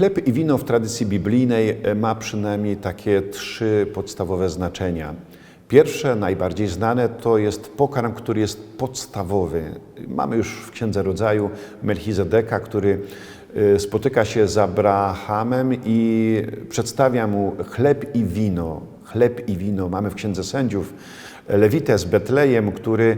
Chleb i wino w tradycji biblijnej e, ma przynajmniej takie trzy podstawowe znaczenia. Pierwsze, najbardziej znane, to jest pokarm, który jest podstawowy. Mamy już w Księdze Rodzaju Melchizedeka, który e, spotyka się z Abrahamem i przedstawia mu chleb i wino. Chleb i wino. Mamy w Księdze Sędziów Lewitę z Betlejem, który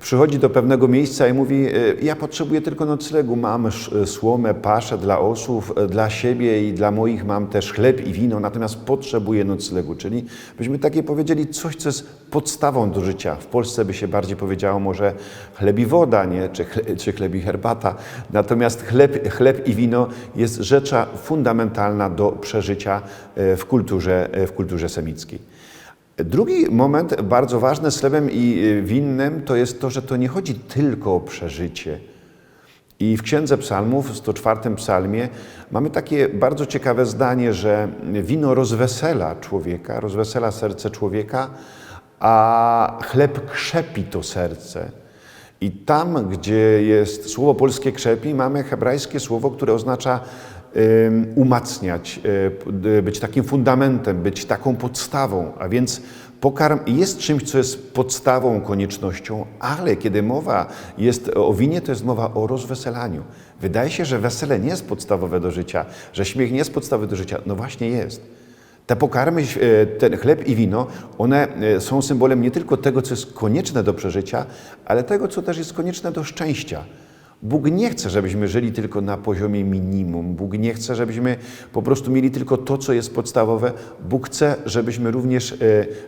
przychodzi do pewnego miejsca i mówi: "E, Ja potrzebuję tylko noclegu. Mam sz- słomę, paszę dla osób, e, dla siebie i dla moich mam też chleb i wino, natomiast potrzebuję noclegu. Czyli byśmy takie powiedzieli coś, co jest podstawą do życia. W Polsce by się bardziej powiedziało może chleb i woda, nie? Czy, chle, czy chleb i herbata. Natomiast chleb, chleb i wino jest rzecza fundamentalna do przeżycia w kulturze, w kulturze semickiej. Drugi moment bardzo ważny z chlebem i y, winnym to jest to, że to nie chodzi tylko o przeżycie. I w Księdze Psalmów, w 104 psalmie, mamy takie bardzo ciekawe zdanie, że wino rozwesela człowieka, rozwesela serce człowieka, a chleb krzepi to serce. I tam, gdzie jest słowo polskie krzepi, mamy hebrajskie słowo, które oznacza umacniać, y, być takim fundamentem, być taką podstawą. A więc pokarm jest czymś, co jest podstawą, koniecznością, ale kiedy mowa jest o winie, to jest mowa o rozweselaniu. Wydaje się, że wesele nie jest podstawowe do życia, że śmiech nie jest podstawowy do życia. No właśnie jest. Te pokarmy, ten chleb i wino, one są symbolem nie tylko tego, co jest konieczne do przeżycia, ale tego, co też jest konieczne do szczęścia. Bóg nie chce, żebyśmy żyli tylko na poziomie minimum. Bóg nie chce, żebyśmy po prostu mieli tylko to, co jest podstawowe. Bóg chce, żebyśmy również e,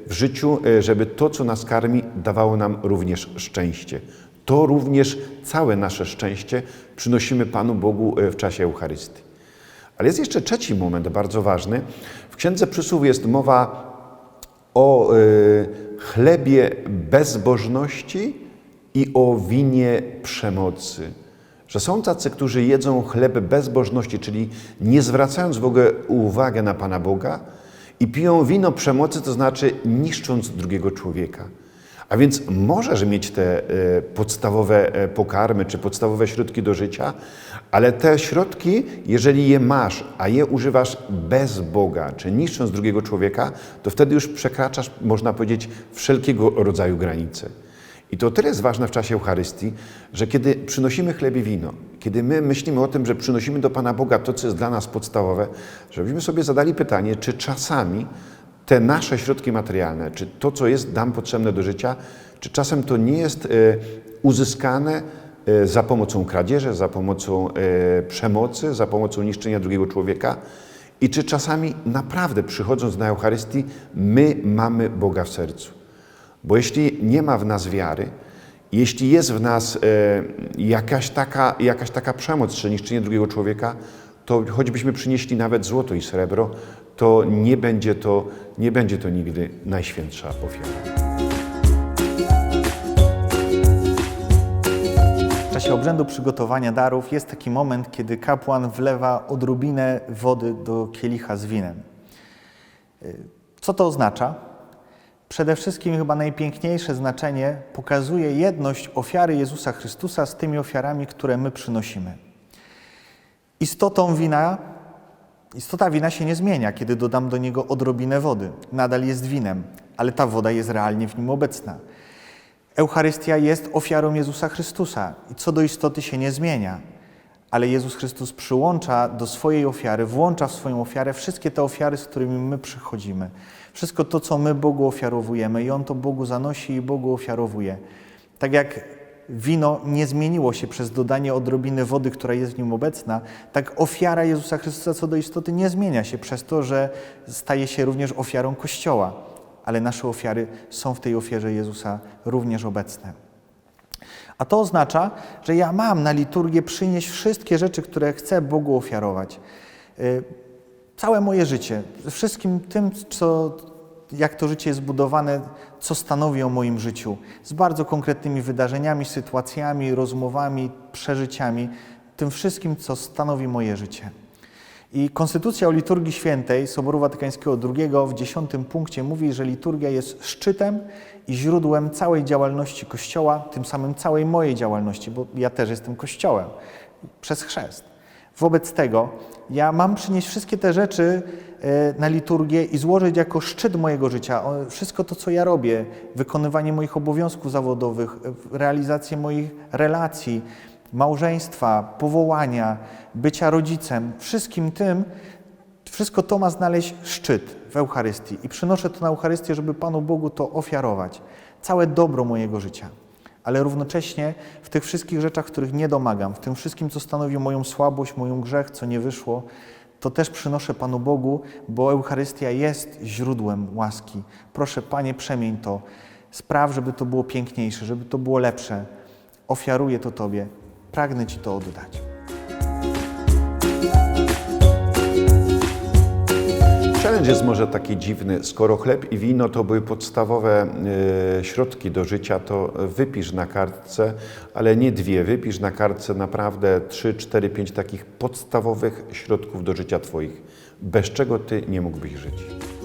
w życiu, e, żeby to, co nas karmi, dawało nam również szczęście. To również całe nasze szczęście przynosimy Panu Bogu e, w czasie Eucharystii. Ale jest jeszcze trzeci moment bardzo ważny. W Księdze Przysłów jest mowa o chlebie bezbożności i o winie przemocy. Że są tacy, którzy jedzą chleb bezbożności, czyli nie zwracając w ogóle uwagi na Pana Boga i piją wino przemocy, to znaczy niszcząc drugiego człowieka. A więc możesz mieć te e, podstawowe e, pokarmy czy podstawowe środki do życia, ale te środki, jeżeli je masz, a je używasz bez Boga, czy niszcząc drugiego człowieka, to wtedy już przekraczasz, można powiedzieć, wszelkiego rodzaju granice. I to tyle jest ważne w czasie Eucharystii, że kiedy przynosimy chleb i wino, kiedy my myślimy o tym, że przynosimy do Pana Boga to, co jest dla nas podstawowe, żebyśmy sobie zadali pytanie, czy czasami te nasze środki materialne, czy to, co jest nam potrzebne do życia, czy czasem to nie jest e, uzyskane e, za pomocą kradzieży, za pomocą e, przemocy, za pomocą niszczenia drugiego człowieka i czy czasami naprawdę przychodząc na Eucharystii, my mamy Boga w sercu. Bo jeśli nie ma w nas wiary, jeśli jest w nas e, jakaś, taka, jakaś taka przemoc czy niszczenie drugiego człowieka, to choćbyśmy przynieśli nawet złoto i srebro, to nie będzie to, nie będzie to nigdy najświętsza ofiara. W czasie obrzędu przygotowania darów jest taki moment, kiedy kapłan wlewa odrobinę wody do kielicha z winem. Y, Co to oznacza? Przede wszystkim chyba najpiękniejsze znaczenie pokazuje jedność ofiary Jezusa Chrystusa z tymi ofiarami, które my przynosimy. Istotą wina, istota wina się nie zmienia, kiedy dodam do niego odrobinę wody. Nadal jest winem, ale ta woda jest realnie w nim obecna. Eucharystia jest ofiarą Jezusa Chrystusa i co do istoty się nie zmienia. Ale Jezus Chrystus przyłącza do swojej ofiary, włącza w swoją ofiarę wszystkie te ofiary, z którymi my przychodzimy. Wszystko to, co my Bogu ofiarowujemy i On to Bogu zanosi i Bogu ofiarowuje. Tak jak wino nie zmieniło się przez dodanie odrobiny wody, która jest w nim obecna, tak ofiara Jezusa Chrystusa co do istoty nie zmienia się przez to, że staje się również ofiarą Kościoła. Ale nasze ofiary są w tej ofierze Jezusa również obecne. A to oznacza, że ja mam na liturgię przynieść wszystkie rzeczy, które chcę Bogu ofiarować. Y, Całe moje życie, wszystkim tym, co, jak to życie jest zbudowane, co stanowi o moim życiu, z bardzo konkretnymi wydarzeniami, sytuacjami, rozmowami, przeżyciami, tym wszystkim, co stanowi moje życie. I Konstytucja o liturgii świętej Soboru Watykańskiego II w dziesiątym punkcie mówi, że liturgia jest szczytem i źródłem całej działalności Kościoła, tym samym całej mojej działalności, bo ja też jestem Kościołem przez chrzest. Wobec tego ja mam przynieść wszystkie te rzeczy e, na liturgię i złożyć jako szczyt mojego życia wszystko to, co ja robię, wykonywanie moich obowiązków zawodowych, e, realizację moich relacji, małżeństwa, powołania, bycia rodzicem, wszystkim tym, wszystko to ma znaleźć szczyt w Eucharystii i przynoszę to na Eucharystię, żeby Panu Bogu to ofiarować. Całe dobro mojego życia. Ale równocześnie w tych wszystkich rzeczach, których nie domagam, w tym wszystkim, co stanowi moją słabość, moją grzech, co nie wyszło, to też przynoszę Panu Bogu, bo Eucharystia jest źródłem łaski. Proszę, Panie, przemień to. Spraw, żeby to było piękniejsze, żeby to było lepsze. Ofiaruję to Tobie. Pragnę Ci to oddać. Challenge jest może taki dziwny. Skoro chleb i wino to były podstawowe e, środki do życia, to wypisz na kartce, ale nie dwie, wypisz na kartce naprawdę trzy, cztery, pięć takich podstawowych środków do życia Twoich, bez czego Ty nie mógłbyś żyć.